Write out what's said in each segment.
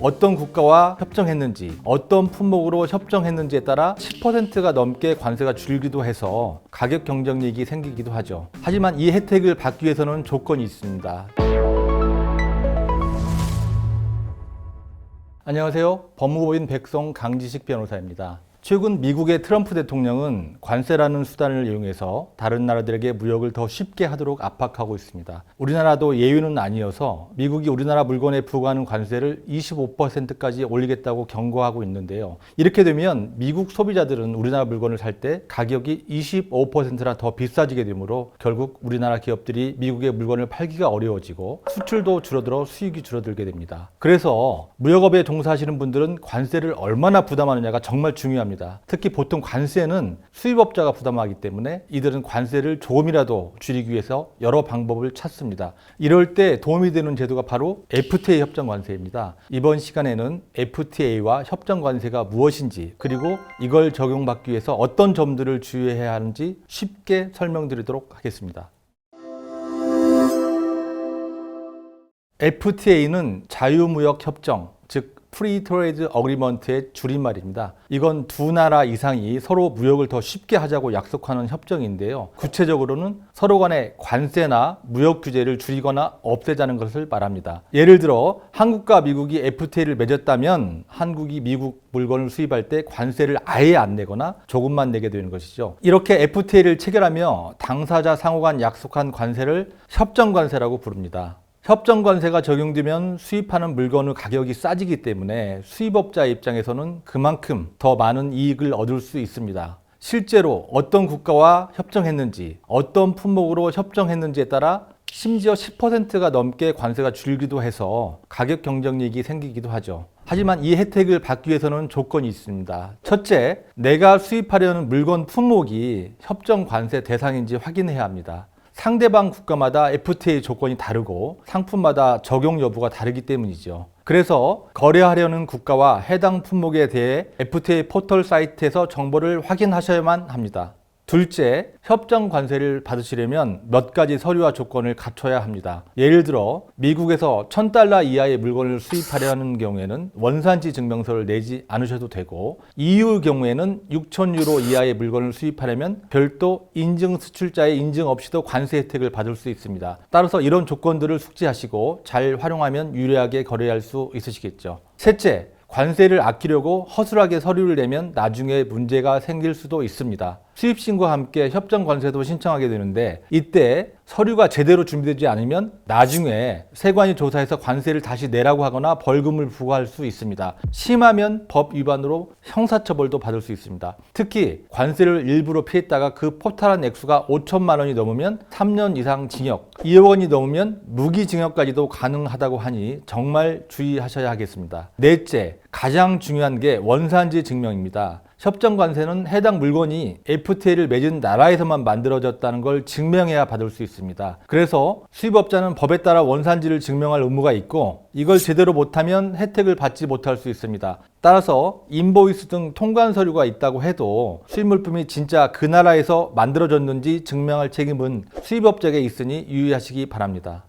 어떤 국가와 협정했는지, 어떤 품목으로 협정했는지에 따라 10%가 넘게 관세가 줄기도 해서 가격 경쟁력이 생기기도 하죠. 하지만 이 혜택을 받기 위해서는 조건이 있습니다. 안녕하세요. 법무법인 백성 강지식 변호사입니다. 최근 미국의 트럼프 대통령은 관세라는 수단을 이용해서 다른 나라들에게 무역을 더 쉽게 하도록 압박하고 있습니다. 우리나라도 예외는 아니어서 미국이 우리나라 물건에 부과하는 관세를 25%까지 올리겠다고 경고하고 있는데요. 이렇게 되면 미국 소비자들은 우리나라 물건을 살 때 가격이 25%나 더 비싸지게 되므로 결국 우리나라 기업들이 미국의 물건을 팔기가 어려워지고 수출도 줄어들어 수익이 줄어들게 됩니다. 그래서 무역업에 종사하시는 분들은 관세를 얼마나 부담하느냐가 정말 중요합니다. 특히 보통 관세는 수입업자가 부담하기 때문에 이들은 관세를 조금이라도 줄이기 위해서 여러 방법을 찾습니다. 이럴 때 도움이 되는 제도가 바로 FTA 협정 관세입니다. 이번 시간에는 FTA와 협정 관세가 무엇인지 그리고 이걸 적용받기 위해서 어떤 점들을 주의해야 하는지 쉽게 설명드리도록 하겠습니다. FTA는 자유무역 협정, 즉 프리 트레이드 어그리먼트의 줄임말입니다. 이건 두 나라 이상이 서로 무역을 더 쉽게 하자고 약속하는 협정인데요. 구체적으로는 서로 간의 관세나 무역 규제를 줄이거나 없애자는 것을 말합니다. 예를 들어 한국과 미국이 FTA를 맺었다면 한국이 미국 물건을 수입할 때 관세를 아예 안 내거나 조금만 내게 되는 것이죠. 이렇게 FTA를 체결하며 당사자 상호 간 약속한 관세를 협정 관세라고 부릅니다. 협정 관세가 적용되면 수입하는 물건의 가격이 싸지기 때문에 수입업자 입장에서는 그만큼 더 많은 이익을 얻을 수 있습니다. 실제로 어떤 국가와 협정했는지, 어떤 품목으로 협정했는지에 따라 심지어 10%가 넘게 관세가 줄기도 해서 가격 경쟁력이 생기기도 하죠. 하지만 이 혜택을 받기 위해서는 조건이 있습니다. 첫째, 내가 수입하려는 물건 품목이 협정 관세 대상인지 확인해야 합니다. 상대방 국가마다 FTA 조건이 다르고 상품마다 적용 여부가 다르기 때문이죠. 그래서 거래하려는 국가와 해당 품목에 대해 FTA 포털 사이트에서 정보를 확인하셔야만 합니다. 둘째, 협정 관세를 받으시려면 몇 가지 서류와 조건을 갖춰야 합니다. 예를 들어 미국에서 1000달러 이하의 물건을 수입하려 하는 경우에는 원산지 증명서를 내지 않으셔도 되고 EU의 경우에는 6000유로 이하의 물건을 수입하려면 별도 인증 수출자의 인증 없이도 관세 혜택을 받을 수 있습니다. 따라서 이런 조건들을 숙지하시고 잘 활용하면 유리하게 거래할 수 있으시겠죠. 셋째, 관세를 아끼려고 허술하게 서류를 내면 나중에 문제가 생길 수도 있습니다. 수입신고와 함께 협정 관세도 신청하게 되는데 이때 서류가 제대로 준비되지 않으면 나중에 세관이 조사해서 관세를 다시 내라고 하거나 벌금을 부과할 수 있습니다. 심하면 법 위반으로 형사처벌도 받을 수 있습니다. 특히 관세를 일부러 피했다가 그 포탈한 액수가 5천만 원이 넘으면 3년 이상 징역, 2억 원이 넘으면 무기징역까지도 가능하다고 하니 정말 주의하셔야 하겠습니다. 넷째, 가장 중요한 게 원산지 증명입니다. 협정 관세는 해당 물건이 FTA를 맺은 나라에서만 만들어졌다는 걸 증명해야 받을 수 있습니다. 그래서 수입업자는 법에 따라 원산지를 증명할 의무가 있고 이걸 제대로 못하면 혜택을 받지 못할 수 있습니다. 따라서 인보이스 등 통관 서류가 있다고 해도 수입물품이 진짜 그 나라에서 만들어졌는지 증명할 책임은 수입업자에게 있으니 유의하시기 바랍니다.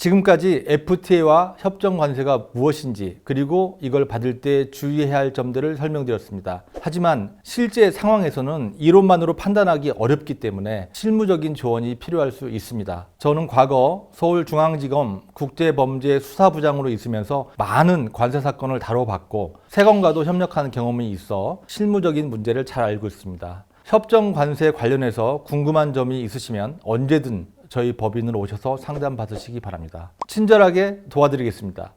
지금까지 FTA와 협정 관세가 무엇인지 그리고 이걸 받을 때 주의해야 할 점들을 설명드렸습니다. 하지만 실제 상황에서는 이론만으로 판단하기 어렵기 때문에 실무적인 조언이 필요할 수 있습니다. 저는 과거 서울중앙지검 국제범죄수사부장으로 있으면서 많은 관세 사건을 다뤄봤고 세관과도 협력하는 경험이 있어 실무적인 문제를 잘 알고 있습니다. 협정 관세 관련해서 궁금한 점이 있으시면 언제든 저희 법인으로 오셔서 상담 받으시기 바랍니다. 친절하게 도와드리겠습니다.